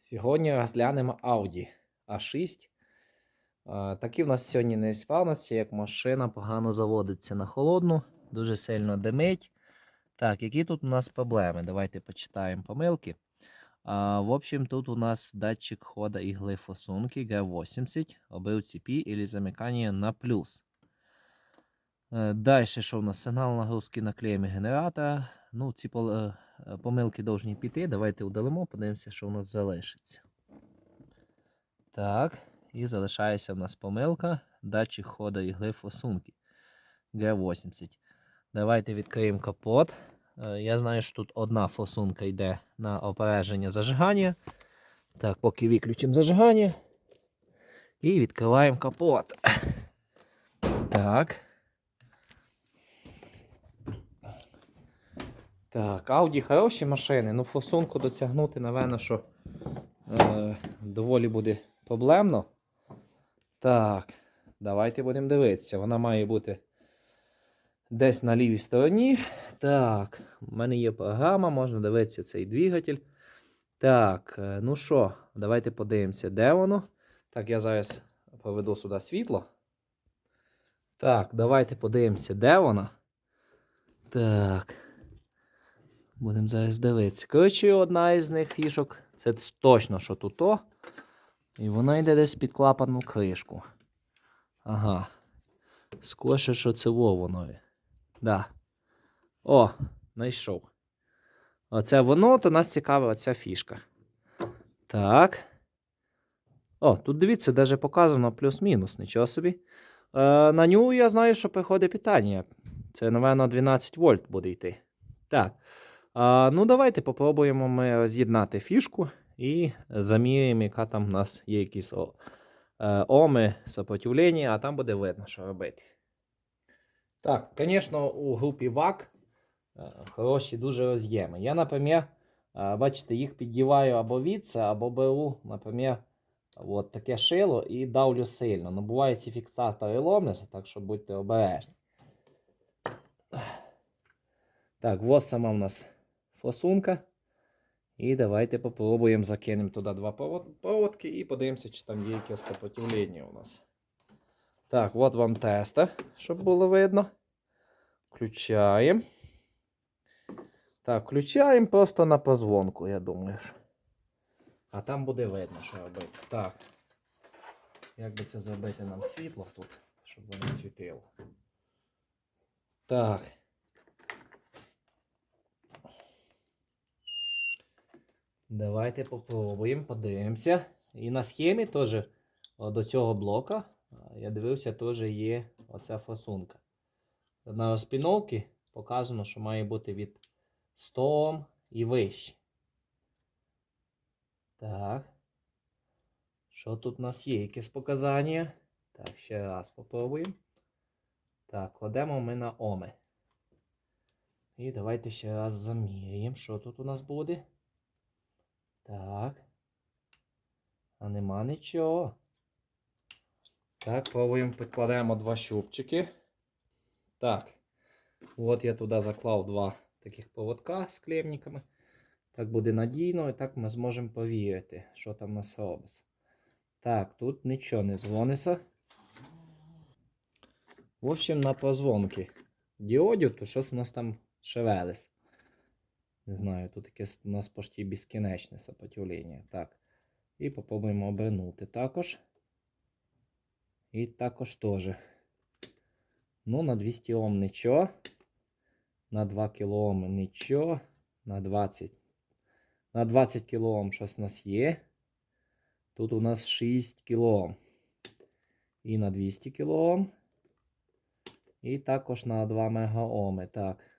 Сьогодні розглянемо Audi A6. Е, Такі в нас сьогодні несправності, як машина погано заводиться на холодну, дуже сильно димить. Так, які тут у нас проблеми? Давайте почитаємо помилки. А, в общем, тут у нас датчик хода ігли форсунки G80, обив цепі і замикання на плюс. Далі, що у нас сигнал нагрузки на клемі генератора. Ну, ці е, е, помилки повинні піти. Давайте удалимо, подивимося, що у нас залишиться. Так, і залишається в нас помилка. Датчик хода ігли форсунки G80. Давайте відкриємо капот. Е, Я знаю, що тут одна форсунка йде на опередження зажигання. Так, поки виключимо зажигання. І відкриваємо капот. Так. Так, Audi хороші машини. Ну, форсунку досягнути, напевно, що е, доволі буде проблемно. Так, давайте будемо дивитися. Вона має бути десь на лівій стороні. Так, у мене є програма, можна дивитися цей двигатель. Так, е, ну що, давайте подивимося, де воно. Так, я зараз поведу сюди світло. Так, давайте подивимося, де вона. Так. Будемо зараз дивитися. Коротше, одна із них фішок. Це точно, що тут то. І вона йде десь під клапану кришку. Ага. Скорше, що це во воно. Да. О, знайшов. Оце воно, то нас цікавить оця фішка. Так. О, тут дивіться, навіть показано плюс-мінус, нічого собі. Е, на ню я знаю, що приходить питання. Це, напевно, 12 вольт буде йти. Так. А, ну, давайте попробуємо ми роз'єднати фішку і заміряємо, яка там в нас є якісь о, е, оми, сопротивлення, а там буде видно, що робити. Так, звісно, у групі ВАК е, хороші дуже роз'єми. Я, наприклад, е, бачите, їх піддіваю або віце, або беру, наприклад, от таке шило і давлю сильно. Ну, буває, ці фіксатори ломляться, так що будьте обережні. Так, ось сама в нас форсунка. І давайте попробуємо закинемо туди два провод- проводки і подивимося, чи там є якесь сопротивлення у нас. Так, от вам тестер, щоб було видно. Включаємо. Так, включаємо просто на позвонку, я думаю. А там буде видно, що робити. Так. Як би це зробити нам світло тут, щоб воно світило. Так. Давайте попробуємо, подивимося. І на схемі теж до цього блока, я дивився, теж є оця фасунка. На розпіновці показано, що має бути від 100 Ом і вище. Так. Що тут у нас є? Якесь показання? Так, ще раз попробуємо. Так, кладемо ми на оми. І давайте ще раз заміряємо, що тут у нас буде. Так. А нема нічого. Так, пробуємо, підкладаємо два щупчики. Так. От я туди заклав два таких поводка з клемниками. Так буде надійно, і так ми зможемо повірити, що там у нас робиться. Так, тут нічого не дзвониться. В общем, на позвонки діодів, то щось у нас там шевелись. Не знаю, тут якесь у нас почти безкінечне сопротивлення. Так. І попробуємо обернути також. І також теж. Ну, на 200 Ом нічого. На 2 кОм нічого. На 20. На 20 кОм щось у нас є. Тут у нас 6 кОм. І на 200 кОм. І також на 2 мегаоми. Так.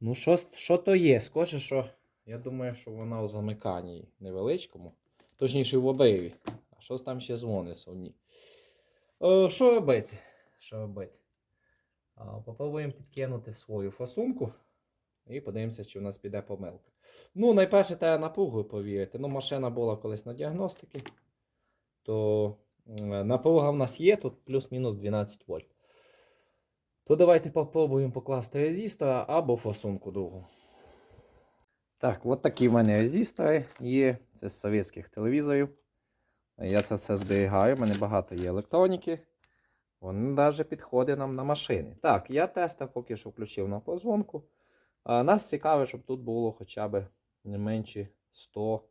Ну, що, що то є? Схоже, що я думаю, що вона у замиканні невеличкому. Точніше в обриві. А щось там ще дзвониться в. Е, що робити? Що робити? Попробуємо підкинути свою фасунку. І подивимося, чи у нас піде помилка. Ну, найперше треба напругу повірити. Ну, машина була колись на діагностиці. То е, напруга в нас є, тут плюс-мінус 12 вольт. То давайте попробуємо покласти резистора або форсунку другу. Так, от такі в мене резистори є. Це з совєтських телевізорів. Я це все зберігаю, в мене багато є електроніки. Вони навіть підходять нам на машини. Так, я тестив поки що включив на позвонку. А нас цікавить, щоб тут було хоча б не менше 100,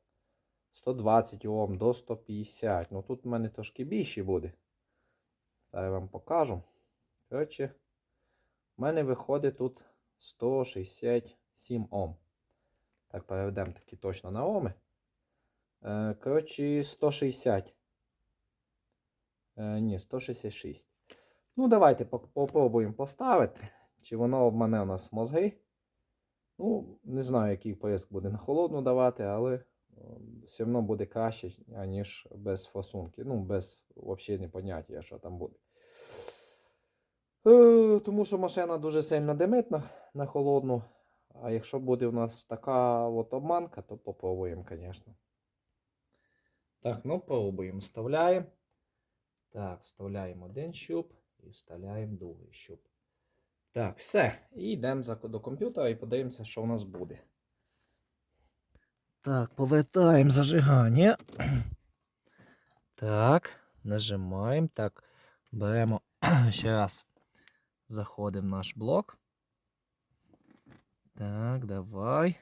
120 Ом до 150. Ну тут в мене трошки більше буде. Зараз я вам покажу. Коротше, в мене виходить тут 167 Ом. Так, переведемо таки точно на Оми. Е, Коротше, 160. Е, ні, 166. Ну, давайте поп- попробуємо поставити. Чи воно обмане у нас мозги. Ну, не знаю, який поиск буде на холодну давати, але все одно буде краще, ніж без форсунки. Ну, без взагалі не поняття, що там буде. Е, Тому що машина дуже сильно димить на, на холодну. А якщо буде у нас така от обманка, то попробуємо, звісно. Так, ну пробуємо. Вставляємо. Так, вставляємо один щуп і вставляємо другий щуп. Так, все. І йдемо до комп'ютера і подивимося, що у нас буде. Так, повертаємо зажигання. Так, нажимаємо. Так, беремо ще раз. Заходимо в наш блок. Так, давай.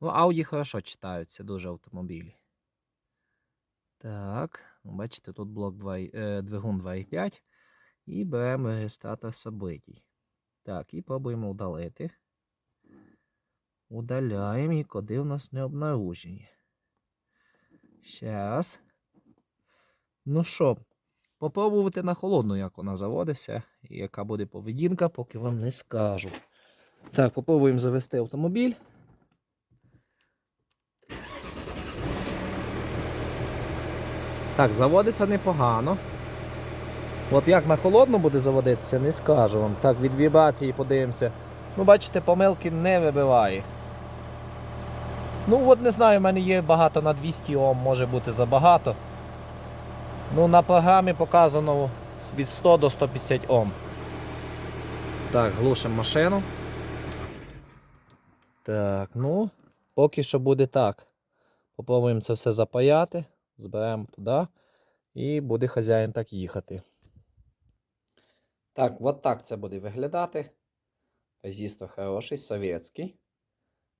Ну, Audi хорошо читаються, дуже автомобілі. Так, ну, бачите, тут блок 2, е, двигун 2.5. І беремо реєстратор событий. Так, і пробуємо удалити. Удаляємо і коди у нас не обнаружені. Ще раз. Ну що, попробувати на холодну, як вона заводиться, і яка буде поведінка, поки вам не скажу. Так, попробуємо завести автомобіль. Так, заводиться непогано. От як на холодну буде заводитися, не скажу вам. Так, від вібрації подивимося. Ну, бачите, помилки не вибиває. Ну, от не знаю, в мене є багато на 200 Ом, може бути забагато. Ну, на програмі показано від 100 до 150 Ом. Так, глушимо машину. Так, ну, поки що буде так. Попробуємо це все запаяти, зберемо туди і буде хазяїн так їхати. Так, от так це буде виглядати. Резистор хороший, совєтський.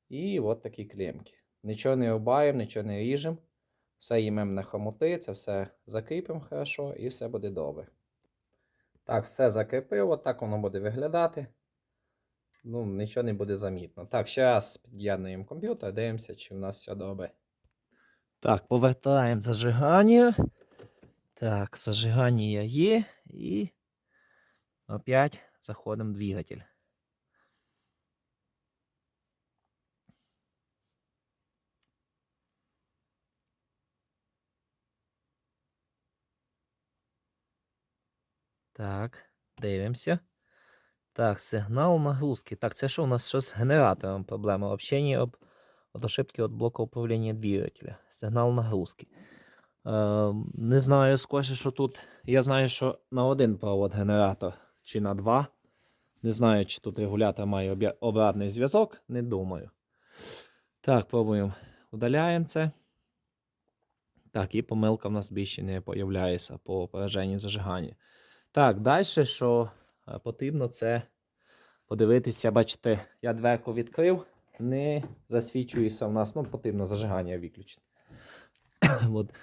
І от такі клемки. Нічого не рубаємо, нічого не ріжемо. Все їмемо на хомути, це все закріпимо хорошо і все буде добре. Так, все закріпив, от так воно буде виглядати. Ну, нічого не буде замітно. Так, ще раз під'єднуємо комп'ютер, дивимося, чи в нас все добре. Так, повертаємо зажигання. Так, зажигання є. І опять заходимо в двигатель. Так, дивимося. Так, сигнал нагрузки. Так, це що у нас щось з генератором проблема? Общення об от ошибки від блоку управління двигателя. Сигнал нагрузки. Е, не знаю, скоріше, що тут. Я знаю, що на один провод генератор чи на два. Не знаю, чи тут регулятор має обратний зв'язок. Не думаю. Так, пробуємо. Удаляємо це. Так, і помилка в нас більше не появляється по пораженні зажигання. Так, далі, що е, потрібно, це подивитися, бачите, я дверку відкрив, не засвічується в нас, ну, потрібно зажигання виключити. От,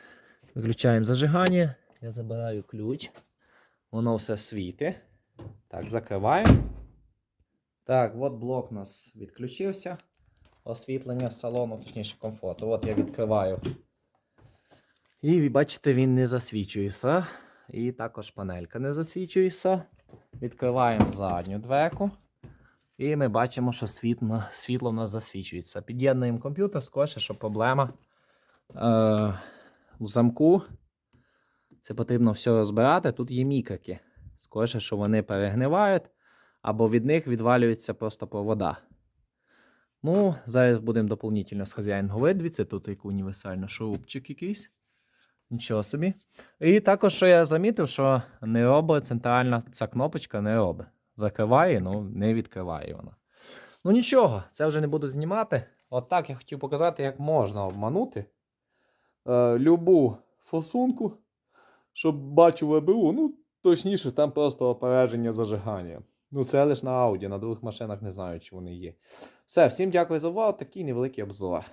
виключаємо зажигання, я забираю ключ, воно все світить. Так, закриваємо. Так, от блок у нас відключився. Освітлення салону, точніше комфорту. От я відкриваю. І бачите, він не засвічується. І також панелька не засвічується. Відкриваємо задню дверку. І ми бачимо, що світло, світло в нас засвічується. Під'єднуємо комп'ютер, скоріше, що проблема е, в замку. Це потрібно все розбирати. Тут є мікаки. Скоріше, що вони перегнивають, або від них відвалюється просто провода. Ну, зараз будемо доповнительно з хазяїном говорити. Це тут як універсальний шурупчик якийсь. Нічого собі. І також, що я замітив, що не робить центральна ця кнопочка не робить. Закриває, ну не відкриває вона. Ну нічого, це вже не буду знімати. Отак я хотів показати, як можна обманути е, любу форсунку, щоб бачу ВБУ. Ну, точніше, там просто опередження зажигання. Ну, це лише на Audi, на других машинах не знаю, чи вони є. Все, всім дякую за увагу. Такий невеликий обзор.